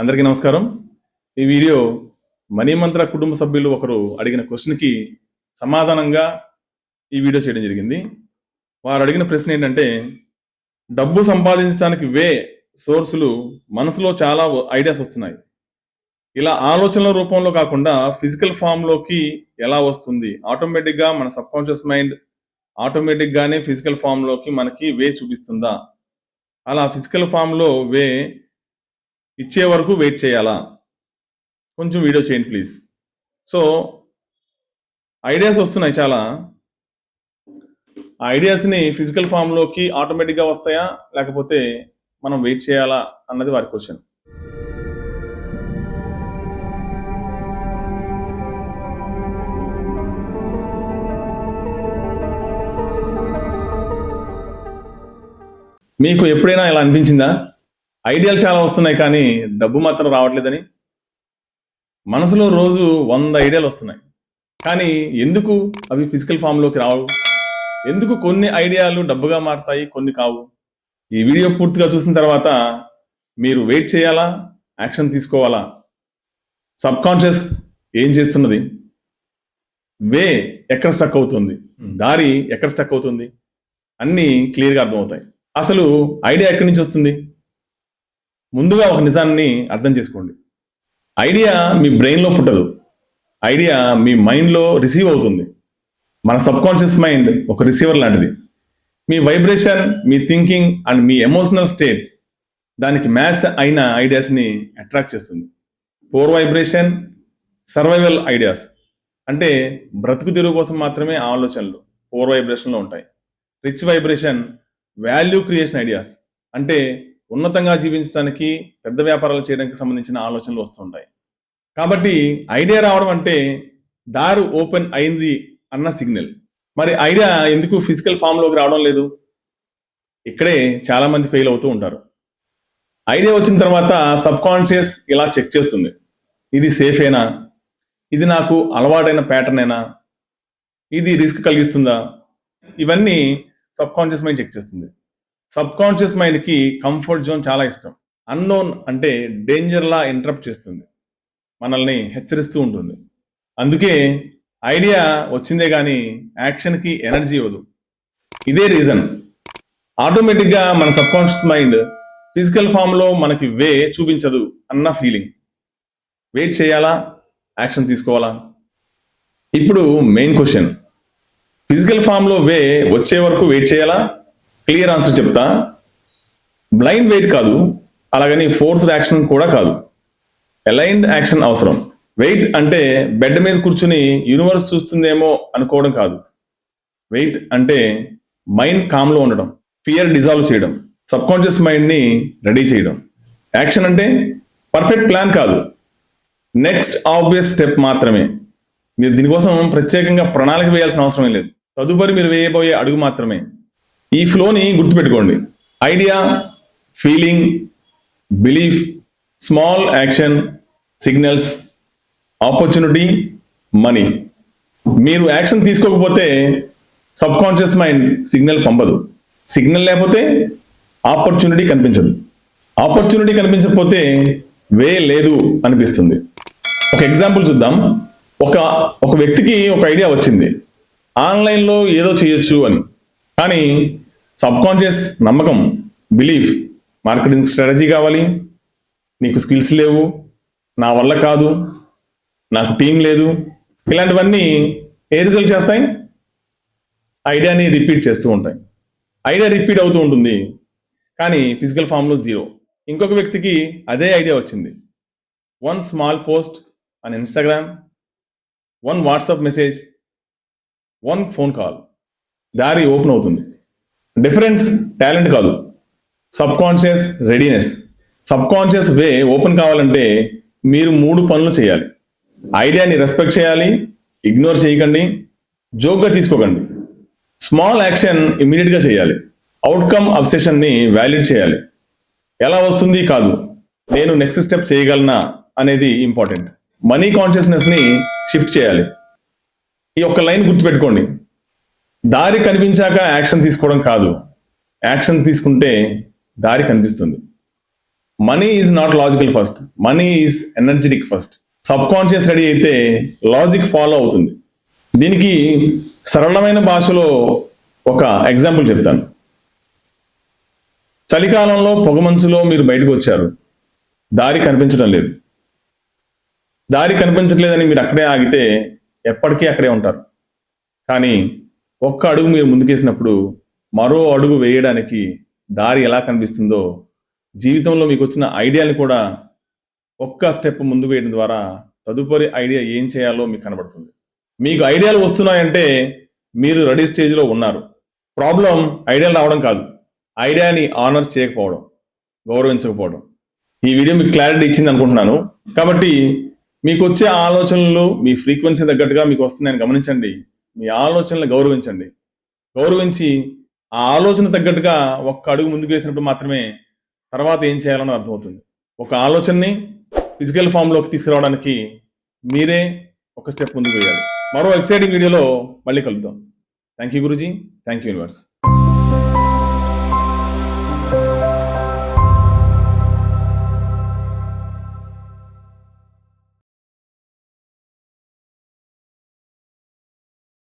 అందరికీ నమస్కారం. ఈ వీడియో మణిమంత్ర కుటుంబ సభ్యులు ఒకరు అడిగిన క్వశ్చన్కి సమాధానంగా ఈ వీడియో చేయడం జరిగింది. వారు అడిగిన ప్రశ్న ఏంటంటే డబ్బు సంపాదించడానికి వే సోర్సులు మనసులో చాలా ఐడియాస్ వస్తున్నాయి. ఇలా ఆలోచనల రూపంలో కాకుండా ఫిజికల్ ఫామ్లోకి ఎలా వస్తుంది? ఆటోమేటిక్గా మన సబ్కాన్షియస్ మైండ్ ఆటోమేటిక్గానే ఫిజికల్ ఫామ్లోకి మనకి వే చూపిస్తుందా? అలా ఫిజికల్ ఫామ్లో వే ఇచ్చే వరకు వెయిట్ చేయాలా? కొంచెం వీడియో చేయండి ప్లీజ్. సో ఐడియాస్ వస్తున్నాయి చాలా. ఆ ఐడియాస్ని ఫిజికల్ ఫామ్లోకి ఆటోమేటిక్గా వస్తాయా? లేకపోతే మనం వెయిట్ చేయాలా? అన్నది వారి క్వశ్చన్. మీకు ఎప్పుడైనా ఇలా అనిపించిందా? ఐడియాలు చాలా వస్తున్నాయి కానీ డబ్బు మాత్రం రావట్లేదని మనసులో రోజు వంద ఐడియాలు వస్తున్నాయి. కానీ ఎందుకు అవి ఫిజికల్ ఫామ్లోకి రావు? ఎందుకు కొన్ని ఐడియాలు డబ్బుగా మారుతాయి కొన్ని కావు? ఈ వీడియో పూర్తిగా చూసిన తర్వాత మీరు వెయిట్ చేయాలా? యాక్షన్ తీసుకోవాలా? సబ్ కాన్షియస్ ఏం చేస్తున్నది? వే ఎక్కడ స్టక్ అవుతుంది? దారి ఎక్కడ స్టక్ అవుతుంది? అన్నీ క్లియర్గా అర్థమవుతాయి. అసలు ఐడియా ఎక్కడి నుంచి వస్తుంది? ముందుగా ఒక నిజాన్ని అర్థం చేసుకోండి. ఐడియా మీ బ్రెయిన్లో పుట్టదు. ఐడియా మీ మైండ్లో రిసీవ్ అవుతుంది. మన సబ్ కాన్షియస్ మైండ్ ఒక రిసీవర్ లాంటిది. మీ వైబ్రేషన్ మీ థింకింగ్ అండ్ మీ ఎమోషనల్ స్టేట్ దానికి మ్యాచ్ అయిన ఐడియాస్ని అట్రాక్ట్ చేస్తుంది. పోర్ వైబ్రేషన్ సర్వైవల్ ఐడియాస్ అంటే బ్రతుకు తెరువు కోసం మాత్రమే ఆలోచనలు పోర్ వైబ్రేషన్లో ఉంటాయి. Rich vibration value creation ideas అంటే ఉన్నతంగా జీవించడానికి పెద్ద వ్యాపారాలు చేయడానికి సంబంధించిన ఆలోచనలు వస్తుంటాయి. కాబట్టి ఐడియా రావడం అంటే దారు ఓపెన్ అయింది అన్న సిగ్నల్. మరి ఐడియా ఎందుకు ఫిజికల్ ఫామ్లోకి రావడం లేదు? ఇక్కడే చాలా మంది ఫెయిల్ అవుతూ ఉంటారు. ఐడియా వచ్చిన తర్వాత సబ్ కాన్షియస్ ఇలా చెక్ చేస్తుంది. ఇది సేఫేనా ఇది నాకు అలవాటైన ప్యాటర్నేనా ఇది రిస్క్ కలిగిస్తుందా? ఇవన్నీ సబ్ కాన్షియస్ మైండ్ చెక్ చేస్తుంది. సబ్ కాన్షియస్ మైండ్కి కంఫర్ట్ జోన్ చాలా ఇష్టం. అన్నోన్ అంటే డేంజర్లా ఇంటరప్ట్ చేస్తుంది. మనల్ని హెచ్చరిస్తూ ఉంటుంది. అందుకే ఐడియా వచ్చిందే కానీ యాక్షన్కి ఎనర్జీ ఇవ్వదు. ఇదే రీజన్. ఆటోమేటిక్గా మన సబ్ కాన్షియస్ మైండ్ ఫిజికల్ ఫామ్లో మనకి వే చూపించదు అన్న ఫీలింగ్. వెయిట్ చేయాలా? యాక్షన్ తీసుకోవాలా? ఇప్పుడు మెయిన్ క్వశ్చన్. ఫిజికల్ ఫామ్లో వే వచ్చే వరకు వెయిట్ చేయాలా? క్లియర్ ఆన్సర్ చెప్తా. బ్లైండ్ వెయిట్ కాదు అలాగని ఫోర్స్డ్ యాక్షన్ కూడా కాదు. అలైన్డ్ యాక్షన్ అవసరం. వెయిట్ అంటే బెడ్ మీద కూర్చుని యూనివర్స్ చూస్తుందేమో అనుకోవడం కాదు. వెయిట్ అంటే మైండ్ కామ్లో ఉండడం ఫియర్ డిజాల్వ్ చేయడం సబ్ కాన్షియస్ మైండ్ని రెడీ చేయడం. యాక్షన్ అంటే పర్ఫెక్ట్ ప్లాన్ కాదు. నెక్స్ట్ ఆబ్వియస్ స్టెప్ మాత్రమే. మీరు దీనికోసం ప్రత్యేకంగా ప్రణాళిక వేయాల్సిన అవసరం లేదు. తదుపరి మీరు వేయబోయే అడుగు మాత్రమే. ఈ ఫ్లోని గుర్తుపెట్టుకోండి. Idea feeling belief small action signals opportunity money. మీరు యాక్షన్ తీసుకోకపోతే సబ్ కాన్షియస్ మైండ్ సిగ్నల్ పంపదు. సిగ్నల్ లేకపోతే ఆపర్చునిటీ కనిపించదు. ఆపర్చునిటీ కనిపించకపోతే వే లేదు అనిపిస్తుంది. ఒక ఎగ్జాంపుల్ చూద్దాం. ఒక ఒక వ్యక్తికి ఒక ఐడియా వచ్చింది. ఆన్లైన్లో ఏదో చేయొచ్చు అని. కానీ సబ్ కాన్షియస్ నమ్మకం బిలీఫ్ మార్కెటింగ్ స్ట్రాటజీ కావాలి. నీకు స్కిల్స్ లేవు నా వల్ల కాదు నాకు టీం లేదు ఇలాంటివన్నీ ఏ రిజల్ట్ చేస్తాయి? ఐడియాని రిపీట్ చేస్తూ ఉంటాయి. ఐడియా రిపీట్ అవుతూ ఉంటుంది. కానీ ఫిజికల్ ఫామ్లో జీరో ఇంకొక వ్యక్తికి అదే ఐడియా వచ్చింది. One small post on Instagram one WhatsApp message one phone call దారి ఓపెన్ అవుతుంది. డిఫరెన్స్ టాలెంట్ కాదు. Subconscious readiness. Subconscious way open కావాలంటే మీరు మూడు పనులు చేయాలి. ఐడియాని రెస్పెక్ట్ చేయాలి ఇగ్నోర్ చేయకండి జోక్గా తీసుకోకండి. స్మాల్ యాక్షన్ ఇమీడియట్గా చేయాలి. అవుట్కమ్ అబ్సెషన్ని వ్యాలిడ్ చేయాలి. ఎలా వస్తుంది కాదు. నేను నెక్స్ట్ స్టెప్ చేయగలనా అనేది ఇంపార్టెంట్. మనీ కాన్షియస్నెస్ని షిఫ్ట్ చేయాలి. ఈ ఒక్క లైన్ గుర్తుపెట్టుకోండి. దారి కనిపించాక యాక్షన్ తీసుకోవడం కాదు. యాక్షన్ తీసుకుంటే దారి కనిపిస్తుంది. Money is not logical first. Money is energetic first. Subconscious ready అయితే లాజిక్ ఫాలో అవుతుంది. దీనికి సరళమైన భాషలో ఒక ఎగ్జాంపుల్ చెప్తాను. చలికాలంలో పొగమంచులో మీరు బయటకు వచ్చారు. దారి కనిపించడం లేదు. దారి కనిపించట్లేదని మీరు అక్కడే ఆగితే ఎప్పటికీ అక్కడే ఉంటారు. కానీ ఒక్క అడుగు మీరు ముందుకేసినప్పుడు మరో అడుగు వేయడానికి దారి ఎలా కనిపిస్తుందో జీవితంలో మీకు వచ్చిన ఐడియాని కూడా ఒక్క స్టెప్ ముందు వేయడం ద్వారా తదుపరి ఐడియా ఏం చేయాలో మీకు కనబడుతుంది. మీకు ఐడియాలు వస్తున్నాయంటే మీరు రెడీ స్టేజ్లో ఉన్నారు. ప్రాబ్లం ఐడియాలు రావడం కాదు. ఐడియాని ఆనర్ చేయకపోవడం గౌరవించకపోవడం. ఈ వీడియో మీకు క్లారిటీ ఇచ్చింది అనుకుంటున్నాను. కాబట్టి మీకు వచ్చే ఆలోచనలు మీ ఫ్రీక్వెన్సీ తగ్గట్టుగా మీకు వస్తున్నాయని గమనించండి. మీ ఆలోచనలు గౌరవించండి. గౌరవించి ఆ ఆలోచన తగ్గట్టుగా ఒక్క అడుగు ముందుకు వేసినప్పుడు మాత్రమే తర్వాత ఏం చేయాలని అర్థమవుతుంది. ఒక ఆలోచనని ఫిజికల్ ఫామ్లోకి తీసుకురావడానికి మీరే ఒక స్టెప్ ముందుకు వేయాలి. మరో ఎక్సైటింగ్ వీడియోలో మళ్ళీ కలుద్దాం. Thank you Guruji thank you universe